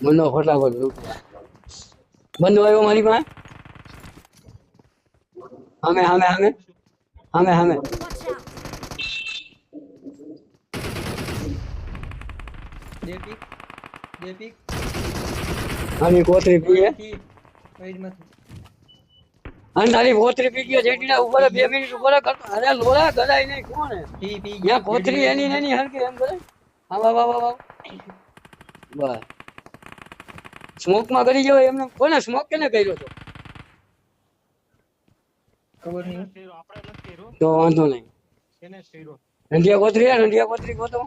બંધો ફટાફટ લૂંટવા બંધો આવ્યો મારી પાસે સામે સામે સામે સામે સામે Watch out! બે પીક બે પીક આની કોથરી પીએ થી સાઈડમાંથી અને તારી કોથરી પી ગયો જેટીના ઉપર બે મિનિટ ઉપર કરતો અરે લોરા ગરાય નહીં કોણ હે? પી પી ત્યાં કોથરી એની એની હરકી એમ કરે હા વાહ વાહ વાહ વાહ બસ સ્મોકમાં કરી જવાય એમને. કોને સ્મોક કેને કર્યો તો? ખબર નહીં. તો વાંધો નહીં. રંડિયા કોથરી રંડિયા કોથરી ગોતો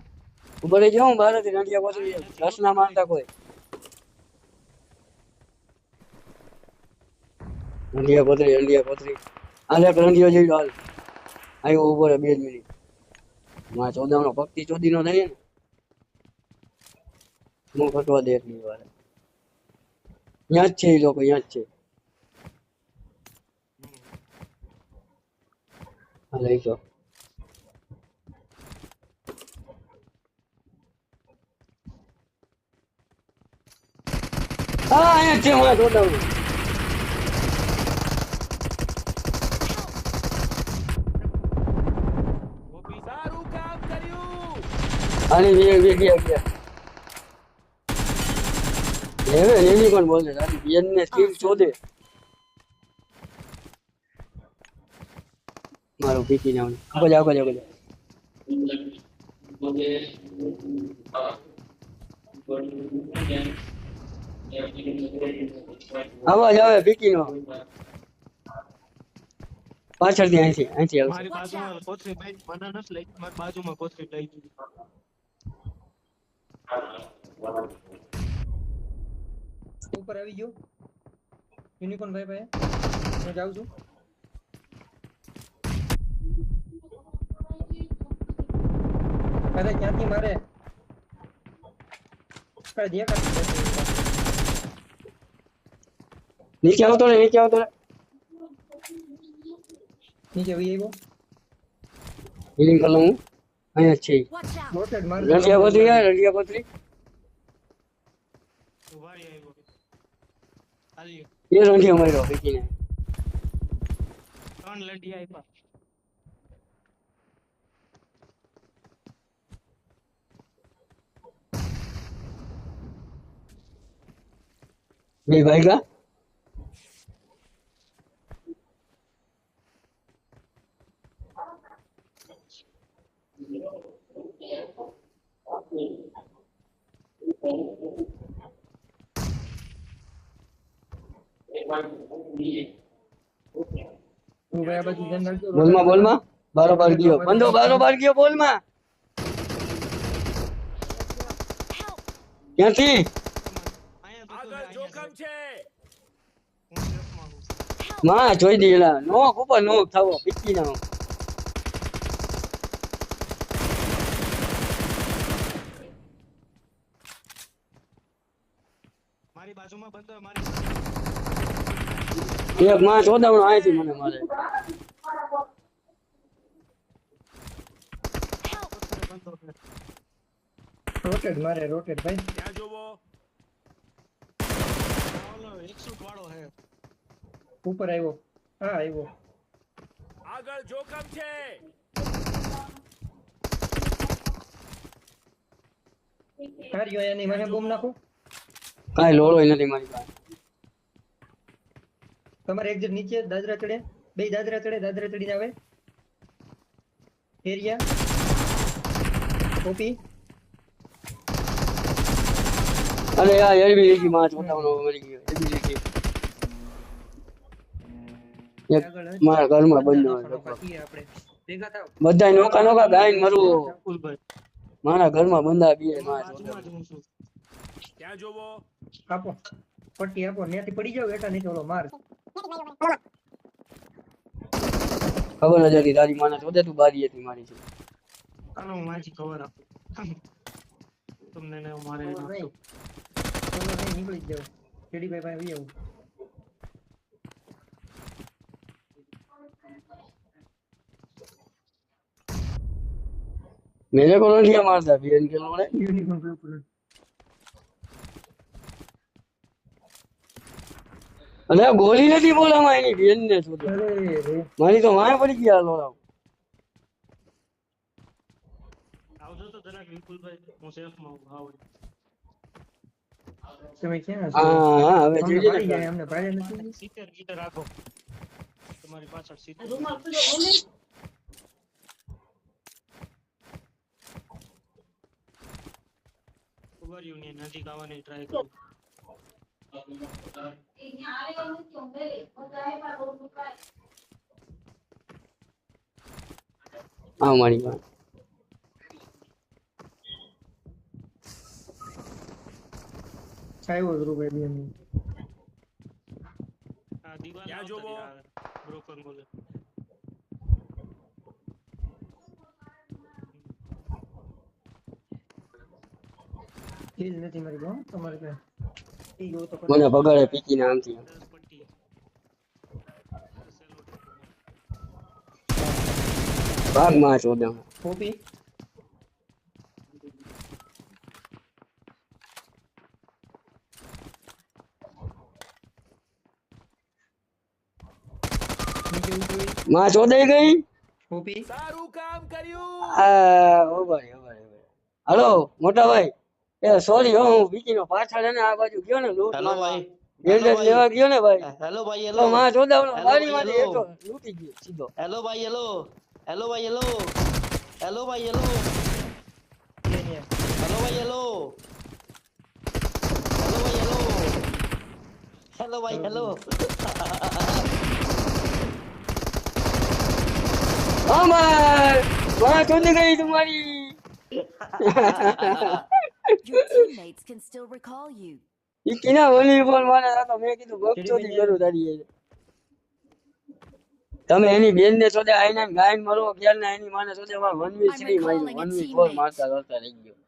ઉપર રહી જાઉં બહાર હતી રંડિયા કોથરી રસ ના માનતા કોઈ. રંડિયા કોથરી રંડિયા કોથરી આ એક રંડિયો જઈ હાલ. આવ્યો ઊભો રહે બે જ મિનિટ. માં ચોદામનો ચોદી નો થઈએ ને. હું કટવા દે એટલી વાર. ત્યાં જ છે એ લોકો ત્યાં જ છે. હા લઈ જાઓ હા અહીંયા છે હું ચોદામનો અને વે ગયા ગયા હવે એની પણ બોલે તારી બેન ને સ્કીલ શોધે. મારું પીકી નામ આગળ જાઓ આગળ આગળ. અવાજ આવે પીકી નો પાછળથી અહીંથી અહીંથી આવશે. મારી બાજુમાં કોથળી લઈ મને નથી લઈ મારી બાજુમાં કોથળી લઈ ઉપર આવી ગયો યુનિકોર્ન ભાઈ ભાઈ હું જાઉં છું અરે ક્યાંથી મારે અરે દેખાતું નથી. નીચે આવતો રે નીચે આવતો રે નીચે વહી આવ્યો હિલિંગ કરી લઉં હું અહીંયા જ છે ઈ. Watch out! રોટેટ માર રંડિયા કોથળી યાર રંડિયા કોથળી ये रोनी हमारी रॉबी की है कौन लड़ी आई पर नहीं भाई का No. બોલમાં બોલમાં? બરોબર ગયો. બંધો બરોબર ગયો બોલમાં. ક્યાંથી? માં જોઈ દીધેલા નો ઉપર નો થવો પીકી ના મારી બાજુમાં બંધો મારી એક માં ચોદામણો અહીંથી મને મારે. રોટેટ મારે રોટેડ ભાઈ. ત્યાં જોવો. ઓલો 100 વાળો હે ઉપર આવ્યો હા આવ્યો આગળ જોખમ છે. કાર્યો એની મને બૂમ નાખો. કાઈ લોળો નથી મારી પાસે. તમારે એક્ઝિટ નીચે દાદરા ચડે. બે દાદરા ચડે દાદરા ચડીને આવે. એરિયા. કોપી અરે આ એરબી લીધી માં ચોદામણો મરી ગયો. લીધી એક મારા ઘરમાં બંધ હોય. આપણે. બધા નોકા નોકા ગાઈન મરું મારા ઘરમાં બંધા બીએ માં બાજુમાં જ હું છું ત્યાં જોવો? આપો. પટ્ટી આપો. ત્યાંથી પડી જાવ એટા નીચે ઓલો માર. ખબર જ હતી તારી માને ચોદે તું બારી હતી મારી છે ચાલો હું વાંચી કવર આપું તમને ને મારે ખબર નહીં. ખબર નહીં, નીકળી જ જાવ જેડીભાઈ પાસે આવી આવું मेरे को नहीं मारता बीएन के लोग ने યુનિકોર્ન બ્લુ અને ગોળી નથી બોલામાં એની બેન ને શોધે મારી તો વાય પડી ગયા લોડા આવજો તો જરાક વિપુલભાઈ હું સેફમાં આવું તમે ક્યાં હા હા હવે ને જાય અમને ભાળે નથી? સિત્તેર ગીટર રાખો. તમારી પાછળ સિત્તેર ઊભા ને નજીક આવવાની ટ્રાય કરું. હા મારી પાસે આવ્યો ધ્રુવભાઈ એમ આ દીવાલ ક્યાં જોવો? બ્રોકર બોલે. હિલ નથી મારી બહુ તમારે ત્યાં ઈ ગયો તો મને બગાડે પીકી ને ભાગમાં શોધે કોપી નીચે ઉતરી માં શોધાઈ ગઈ કોપી સારું કામ કર્યું આ ઉભા રે, ઉભા રે, ઉભા રે. હલો મોટા ભાઈ એ સોરી હો હું પીકી નો પાછળ એને આ બાજુ ગયો ને લૂંટ હેલો ભાઈ બેન્ડેજ લેવા ગયો ને ભાઈ હેલો ભાઈ તો હેલો માં શોધાવનો હેલો, બારીમાંથી હેલો. હેઠો લૂંટી ગયો સીધો હેલો ભાઈ hello Hello my yellow. Hello my yellow. Hello my yellow. Hello my yellow. Hello my yellow. Oh my! Wah, kau dengar itu mari. Your teammates can still recall you. Ikinah, only one one. Tapi aku tu bocor di jalur tadi. તમે એની બેન ને સોદે આઈને ગાયન મરો ક્યાં ને એની માને સોદે માં વનવી શ્રી માર્યું. વન ફોર મારતા કરતા રહી ગયો.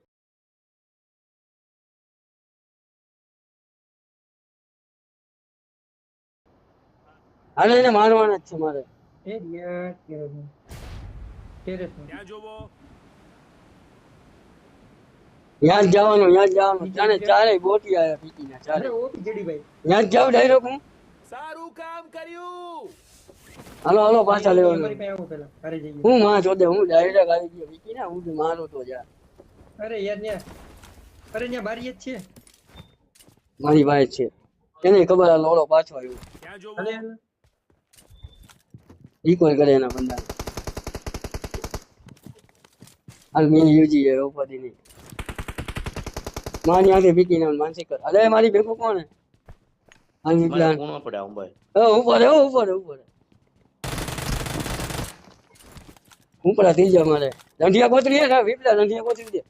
અને એને મારવાના જ છે મારે. જ જવાનું યાદ જવાનું. જાણે ચારે બોટી આવ્યા પીકી ના ચારે અરે ઓપી જડી ભાઈ. ત્યાં જ જાવ ડાયરેક્ટ હું. સારું કામ કર્યું. હાલો હાલો પાછા લેવા લેવાનું હું માં શોધે હું ડાયરેક્ટ આવી ગયો વિકી ના હું મારો તો જા. અરે યાર ન્યા અરે ન્યા બારી જ છે. મારી પાસે છે. એને ખબર આ લોડો પાછો આવ્યો. ક્યાં જોવો? અરે ઈ કોઈ કરે એના બંદા હાલ મેં યુજી છે ઉપાધિ ની માની આગે વિકી ને માનસિક અરે મારી ભેગો કોણ હે? હાલ મારે વિપ્લાન કોણ પડ્યા હું ઓ ઉપર ઓ ઉપર ઉપર હે. ઉપરા થઈ જાય મારે. દંડિયા કોતરી હે વિપલા દંડિયા કોતરી દે.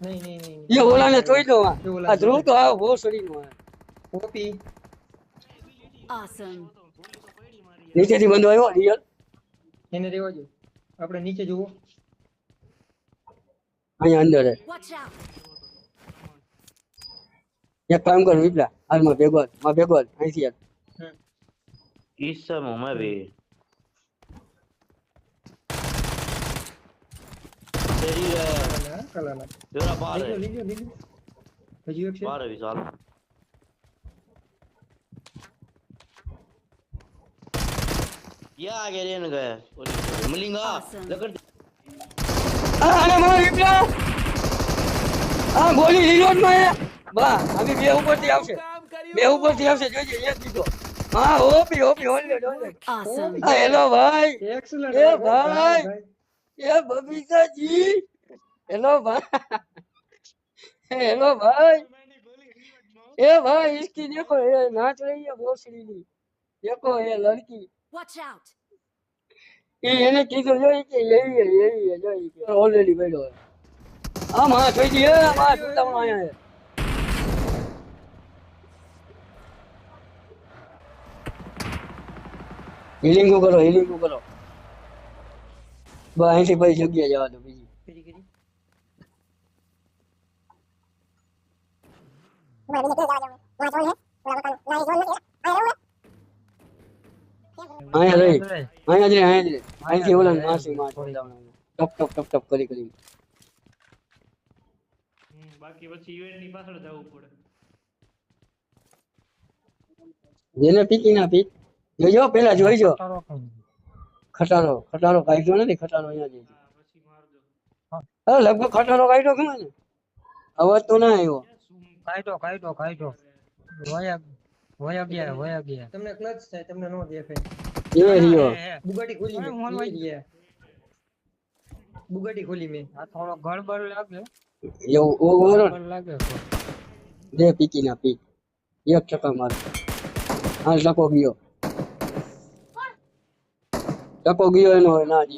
નહીં નહીં નહીં. એ ઓલાને તોય દો આ ધ્રુવ તો આ બહુ સડી નો ઓપી Awesome. નીચેથી બંધો આવ્યો રિયલ. એને રેવા દો આપણે નીચે જુઓ. અહીંયા અંદર હે. એક કામ કર વિપલા હાલમાં ભેગો માં ભેગો અહીંથી યાર ઈસમ ભાઈ તેરી કલાલા કલાલા જોરા બાર લીધો લીધો લીધો હજી એક છે બાર વિશાલ યા આગે રેન ગયા ઓલી મલિંગા Awesome. લકડ આ આને માર વિપલા આ ગોલી reload માં હે. બા આવી બે ઉપરથી આવશે કામ કર્યું બે ઉપરથી આવશે જોજે એક દીધો હા ઓપી ઓપી ઓલે ઓલે Awesome. આ હેલો ભાઈ એક્સલન્ટ એ ભાઈ. એ બબીતાજી હેલો ભાઈ હેલો ભાઈ ए भाई इसकी देखो ये नाच रही है भोसड़ी ની देखो ये लड़की Watch out! એ એને કીધું જો ઈ કે એવી હે એવી હે જો ઈ કે ઓલરેડી બેઠો હે આમ હા જોઈ દી હે માં સુતામણો આયા હે હિલિંગ કરો હિલિંગ કરો બસ અહીંથી પછી જગ્યા જવા દો બીજી. અહીંયા રહી. અહીંયા જ રે અહીંયા જ રે અહીંથી ઓલા માસી માં ટપ ટપ ટપ ટપ કરી કરી બાકી પછી યુએનની પાછળ જવું પડે. જેને પીકી ના પીક. જોજો પેલા જોઈજો ખટારો ખટારો કાઢ્યો નથી ખટારો અહીંયા જોઈજો પછી મારજો હા લગભગ ખટારો કાઢ્યો કેમ ને અવાજ તો ના આવ્યો કાઢો કાઢો કાઢો વયા વયા ગયા વયા ગયા તમને ક્લચ થાય તમને નો દેખાય એ રહ્યો હે, હે. બુગાટી ખોલી અરે, મેં હું હલવાઈ ઈ રહ્યા. બુગાટી ખોલી મેં આ થોડો ગડબડ લાગે એવું ઓવર ગડબડ લાગે તો. બે પીકી ના પીક એક ટકા માર હા ટકો ગયો ટકો ગયો એનો ના દે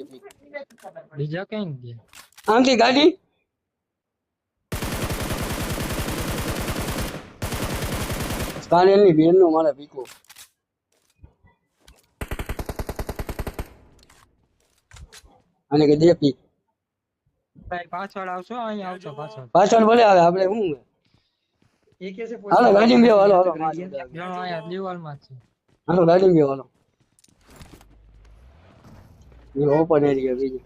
બીજા કઈ ગયા આમથી ગાડી ભીડ નો મારે પીકો અને કે દે પીક પાછળ આવશો અહીં આવશો પાછળ પાછળ ભલે આવે આપણે શું હે? એ કે છે હાલો ગાડી બે હાલો હાલો હાલો ગાડી બે હાલો ઓપન એરિયા બીજું.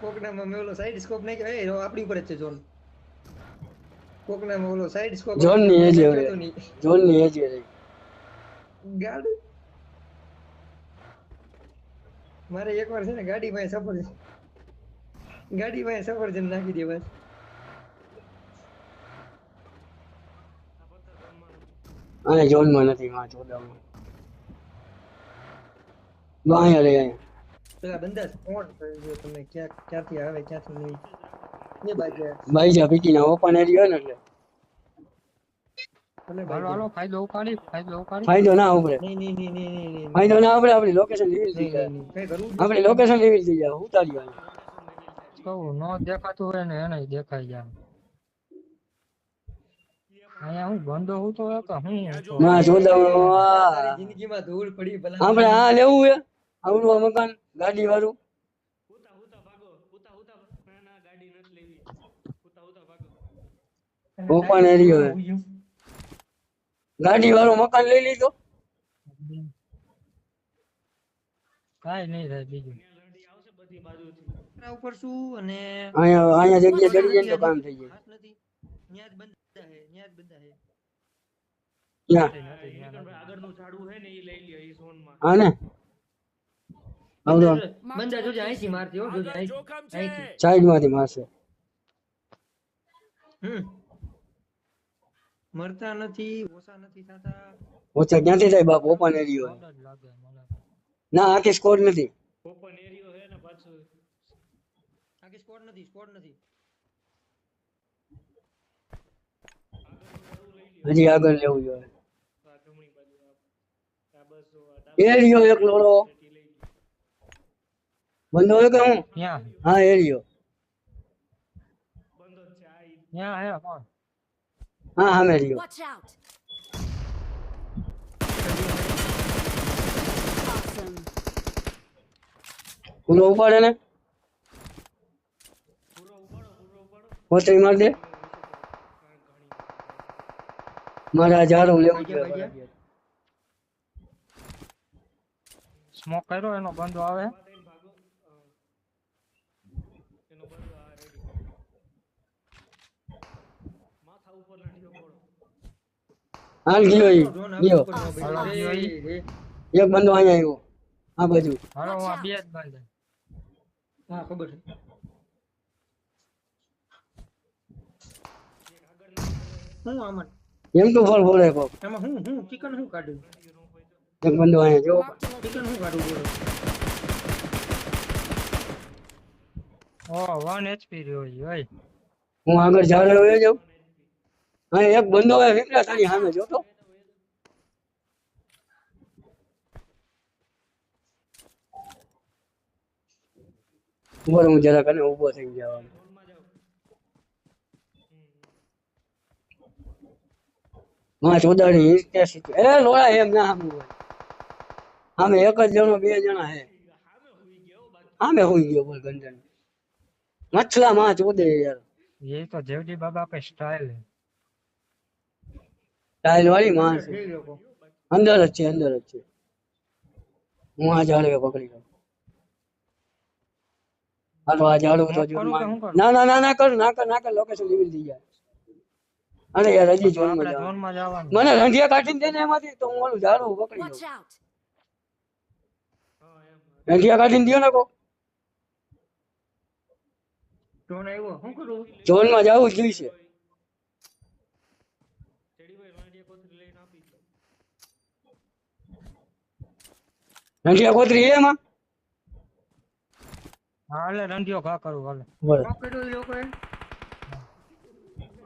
કોકનામાં મેં ઓલો સાઈડ સ્કોપ નાખ્યો એ આપણી ઉપર જ છે ઝોન કોકનામાં ઓલો સાઈડ સ્કોપ ઝોનની એજ હવે. નાખ્યો તો નહીં. જોનની એજી રહી ગાડી? મારે એકવાર છે ને ગાડી પાસે સફર ગાડી પાસે સફરજન નાખી દે બસ. અહીંયા જોનમાં નથી માં ચોદામાં બા અહીંયા રહી અહીંયા. પેલા બંદા ફોન કરજો તમે ક્યાં ક્યાંથી આવે ક્યાંથી નહીં. એ બાજુ બાઈજા પીકીના ઓપન એરિયા ને એટલે. ફાયદો ઉપાડી ફાયદો ફાયદો ના ઉપડે. નહીં નહીં નહીં નહીં નહીં નહીં. ફાયદો ના ઉપડે આપણી લોકેશન રિવીલ થઈ જાય. જ આપણી લોકેશન રિવીલ થઈ જાય ઉતારી નો દેખાતું હોય ને એને દેખાઈ જાય. અહીંયા હું ગંદો હું તો કે હું તો માં તારી ચોદામાં જિંદગીમાં ધૂળ પડી ભલા આપણે આ લેવું હે આવડું આ મકાન ગાડી વાળું હુતા હુતા ભાગો હુતા હુતા ના ના ગાડી નથી લેવી હુતા હુતા ભાગો ઓપન એરિયો હે ગાડી વાળું મકાન લઈ લીધો કાંઈ નહીં થાય બીજું ત્યાં લડી આવશે બધી બાજુથી પથરા ઉપર શું અને અહીંયા અહીંયા જગ્યા ચડી જાય ને તો કામ થઈ જાય હાથ નથી ન્યા જ બંધા હે ન્યા જ બંધા હે ક્યાં નીકળભાઈ આગળનું ઝાડવું હે ને એ લઈ લ્યો એ ઝોનમાં હા ને આવડો બંધા જોજે અહીંથી મારતી હો જોજે આગળ અહીંથી જોખમ છે અહીંથી સાઈડ માંથી મારશે હમ મરતા નથી ઓછા નથી થતા ઓછા ક્યાંથી થાય બાપ ઓપન એરિયો હે. જ લાગે મને ના આખી સ્કોર નથી ઓપન એરિયો હે ને પાછું આગે સ્કોડ નથી સ્કોડ નથી હજી આગળ લેવું જોઈએ આ જમણી બાજુ આ આ બસ જો આ ડાબી એરિયો એક લોડો પેટી લઈ લ્યો બંધો હોય કે હું ત્યાં હા એરિયો બંધ જ છે આ ઈ ત્યાં હે કોણ હા હા એરિયો Watch out! Awesome. પૂરો ઉપાડે ને પૂરો ઉપાડો પૂરો ઉપાડો પોતરી માર દે મારે ઝાડું લેવું છે સ્મોક કર્યો એનો બંધો આવે. બંધ હાલ ગયો ઈ ગયો. એક બંદો અહીંયા આવ્યો આ બાજુ. હાલો હું આ બે જ બંધ હા ખબર છે. હું આમાં એમ તો ફળ ફોડે કોક આમાં હું હું ચિકન હું કાઢું એક બંદો અહીંયા જો Marked a ચિકન location. હું કાઢું બોલો ઓ વન એચપી રહ્યો ઈ ઓય હું આગળ ઝાડે વયો જાઉં હા એક બંદો હોય વિકલા તારી સામે જોતો ઉભો હું જરાક અને ઊભો થઈ જવાનો માં ચોદાડી ઇન્સ્ટેસિટી એ લોડા એમ ના સામું હોય આમે એક જ જણો બે જણા હે આમે હોઈ ગયો બોલ ગંજન મછલા માં ચોદે યાર એ તો જેવડી બાબા કે સ્ટાઇલ હે ટાઈલ વાળી માં છે જોઈ લોકો અંદર જ છે અંદર જ છે હું આ ઝાડવે પકડી લઉં આ તો આ ઝાડુ તો કરું કે જોનમાં હું કરું? ના ના ના ના કર ના કર ના કર લોકેશન રિવીલ થઈ જાય અરે યાર હજી જોનમાં માં જવાનું. મને રંધિયા કાઢીને દે ને એમાંથી તો હું ઓલું ઝાડુ પકડી લઉં! રંધિયા કાઢીને દ્યો ને કો ઝોન આવ્યો. શું કરું? ઝોનમાં જવું જ જોઈશે. રંધિયા કોતરી એમાં? હાલે રંધિયો ઘા કરું હાલે. પકડ્યો એ લોકોએ?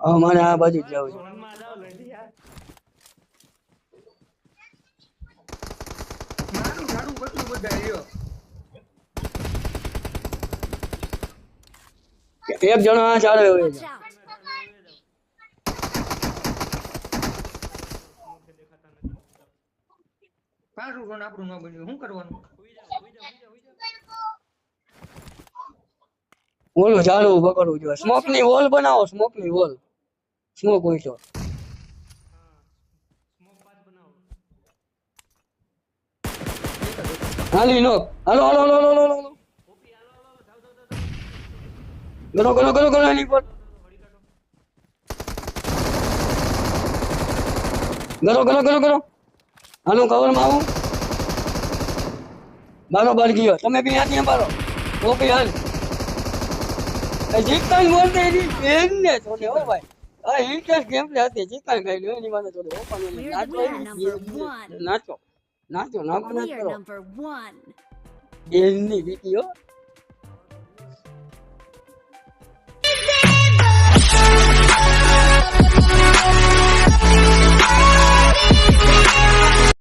હવે મારે આ બાજુ જ જવું છે ફોનમાં જાઓ લંડિયા મારું ઝાડુ કેટલું બધા લ્યો એક જણો આ ચાલે હવે Watch out! પાછું ઝોન આપણું ન બન્યું શું કરવાનું ઓલું ઝાડુ પકડવું જોઈએ સ્મોક ની વોલ બનાવો સ્મોક ની વોલ સ્મોક પાથ હાલી નો હાલો હાલો હાલો હાલો હાલો ગણો ગણો ગણો ગણો એની પર ગરો ગણો ગણો ગણો હાલો કવરમાં આવું બરોબર ગયો તમે બી ત્યાંથી મારો ઓકે હાલ ચિકન બોલતા એની બેન ને છોડે હો ભાઈ આ ઇન્ટરેસ્ટ ગેમ પ્લે હતી? ચિકન ખાઈ લ્યો એની માથે છોડે ઓપન નાચો. નાચો. નાચો નાચો We કરો number one. બેનની બીકી હો